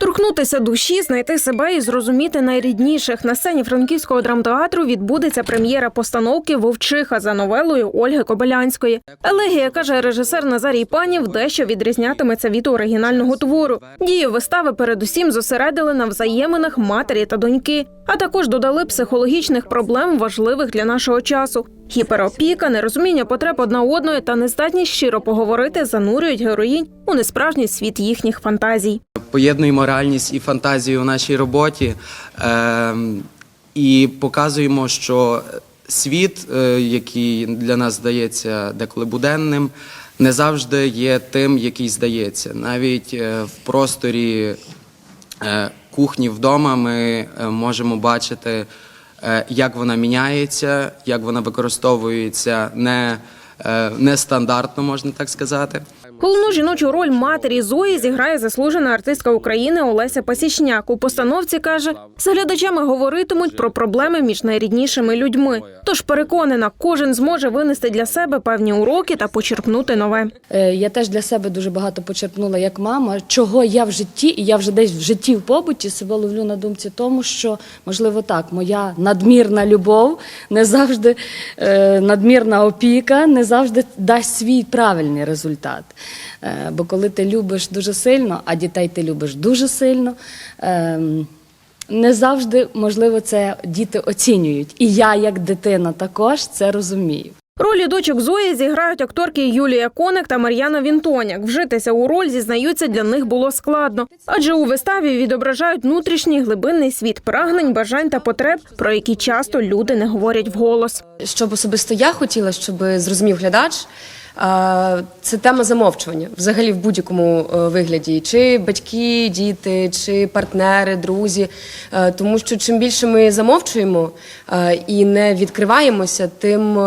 Торкнутися душі, знайти себе і зрозуміти найрідніших. На сцені франківського драмтеатру відбудеться прем'єра постановки Вовчиха за новелою Ольги Кобилянської. Елегія каже режисер Назарій Панів, дещо відрізнятиметься від оригінального твору. Дію вистави передусім зосередили на взаєминах матері та доньки, а також додали психологічних проблем, важливих для нашого часу. Гіперопіка, нерозуміння потреб одна одної та нездатність щиро поговорити занурюють героїнь у несправжній світ їхніх фантазій. Поєднуємо реальність і фантазію у нашій роботі ем, і показуємо, що світ, е, який для нас здається деколи буденним, не завжди є тим, який здається. Навіть е, в просторі е, кухні вдома ми е, можемо бачити, е, як вона міняється, як вона використовується не, е, нестандартно, можна так сказати. Головну жіночу роль матері Зої зіграє заслужена артистка України Олеся Пасічняк. У постановці каже, з глядачами говоритимуть про проблеми між найріднішими людьми. Тож переконана, кожен зможе винести для себе певні уроки та почерпнути нове. Е, Я теж для себе дуже багато почерпнула як мама, чого я в житті, і я вже десь в житті в побуті себе ловлю на думці тому, що можливо так, моя надмірна любов не завжди е, надмірна опіка, не завжди дасть свій правильний результат. Е, бо коли ти любиш дуже сильно, а дітей ти любиш дуже сильно. ем, не завжди можливо це діти оцінюють, і я, як дитина, також це розумію. Ролі дочок Зої зіграють акторки Юлія Коник та Мар'яна Вінтоняк. Вжитися у роль зізнаються для них було складно, адже у виставі відображають внутрішній глибинний світ прагнень, бажань та потреб, про які часто люди не говорять вголос. Щоб особисто я хотіла, щоб зрозумів глядач. Це тема замовчування взагалі в будь-якому е, вигляді, чи батьки, діти, чи партнери, друзі. Е, Тому що чим більше ми замовчуємо е, і не відкриваємося, тим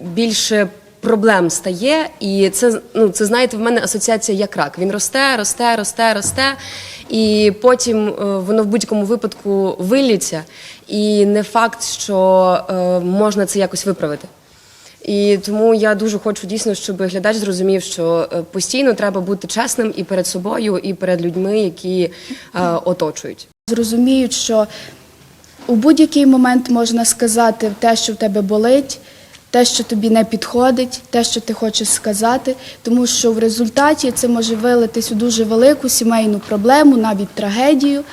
більше проблем стає. І це ну це знаєте, в мене асоціація як рак. Він росте, росте, росте, росте, і потім е, воно в будь-якому випадку виліться. І не факт, що е, можна це якось виправити. І тому я дуже хочу дійсно, щоб глядач зрозумів, що е, постійно треба бути чесним і перед собою, і перед людьми, які е, оточують. зрозуміють, що у будь-який момент можна сказати те, що в тебе болить, те, що тобі не підходить, те, що ти хочеш сказати, тому що в результаті це може вилитись у дуже велику сімейну проблему, навіть трагедію.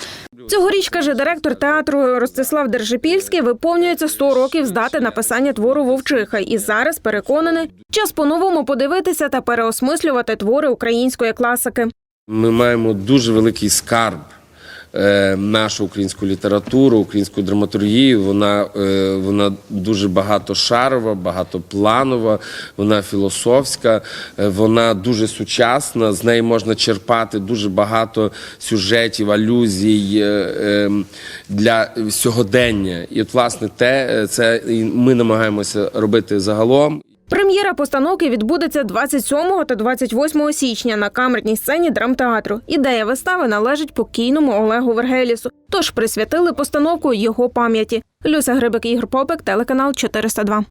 Цьогоріч, каже директор театру Ростислав Держипільський, виповнюється 100 років з дати написання твору Вовчиха. І зараз переконаний, час по-новому подивитися та переосмислювати твори української класики. Ми маємо дуже великий скарб. Е, Нашу українську літературу, українську драматургію, вона, е, вона дуже багатошарова, багатопланова, вона філософська, е, вона дуже сучасна. З неї можна черпати дуже багато сюжетів, алюзій е, е, для сьогодення. І от, власне, те це ми намагаємося робити загалом. Прем'єра постановки відбудеться 27 та 28 січня на камерній сцені драмтеатру. Ідея вистави належить покійному Олегу Вергелісу, тож присвятили постановку його пам'яті. Люся Грибик, Ігор Попик, телеканал 402.